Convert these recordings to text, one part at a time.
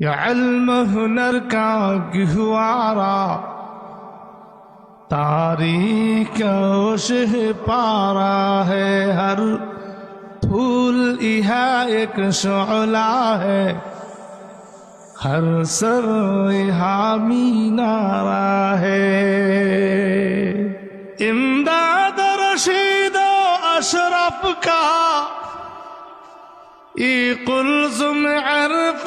یا علم ہنر کا گہوارا تاریخ اوشہ پارا ہے ہر پھول یہاں ایک شعلہ ہے ہر سر یہاں مینارہ ہے امداد رشید و اشرف کا ای قلزم عرفہ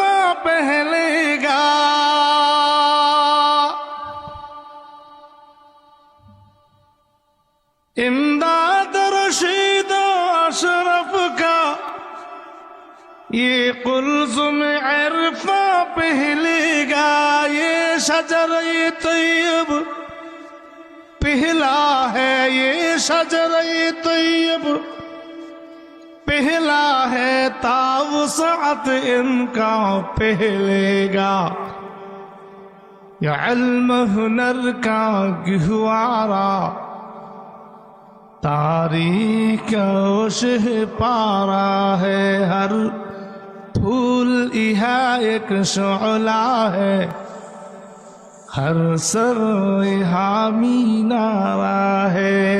امداد رشید و اشرف کا، یہ قلزم عرفہ پہلے گا، یہ شجر طیب، پہلا ہے یہ شجر طیب، پہلا ہے تاوسعت ان کا پہلے گا۔ یا علم ہنر کا گہوارا تاریخ اوشہ پارا ہے، ہر پھول یہاں ایک شعلہ ہے۔ ہر سر یہاں مینارہ ہے۔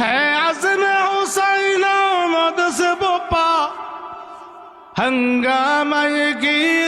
ہے عزم حسین آمد سے بپا، ہنگامہ گیرو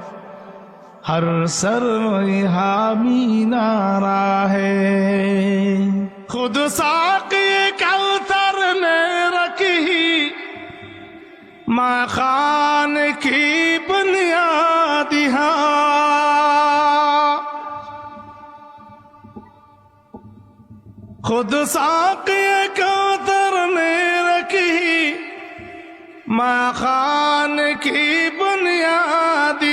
ہر سر یہاں مینارہ ہے۔ خود ساقی کوثر نے رکھی۔ ماں خان کی بنیاد ہاں۔ خود ساقی کوثر نے رکھی۔ ماں خان کی بنیاد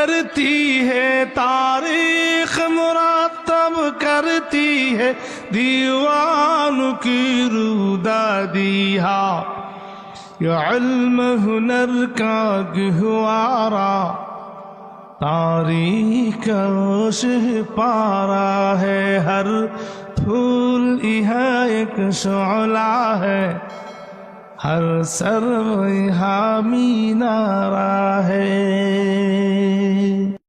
کرتی ہے تاریخ مرتب کرتی ہے دیوان کی رودادی یہ علم ہنر کا گہوارا تاریخ اوشہ پارا ہے، ہر پھول یہاں ایک شعلہ ہے۔ ہر سر حامی نارا ہے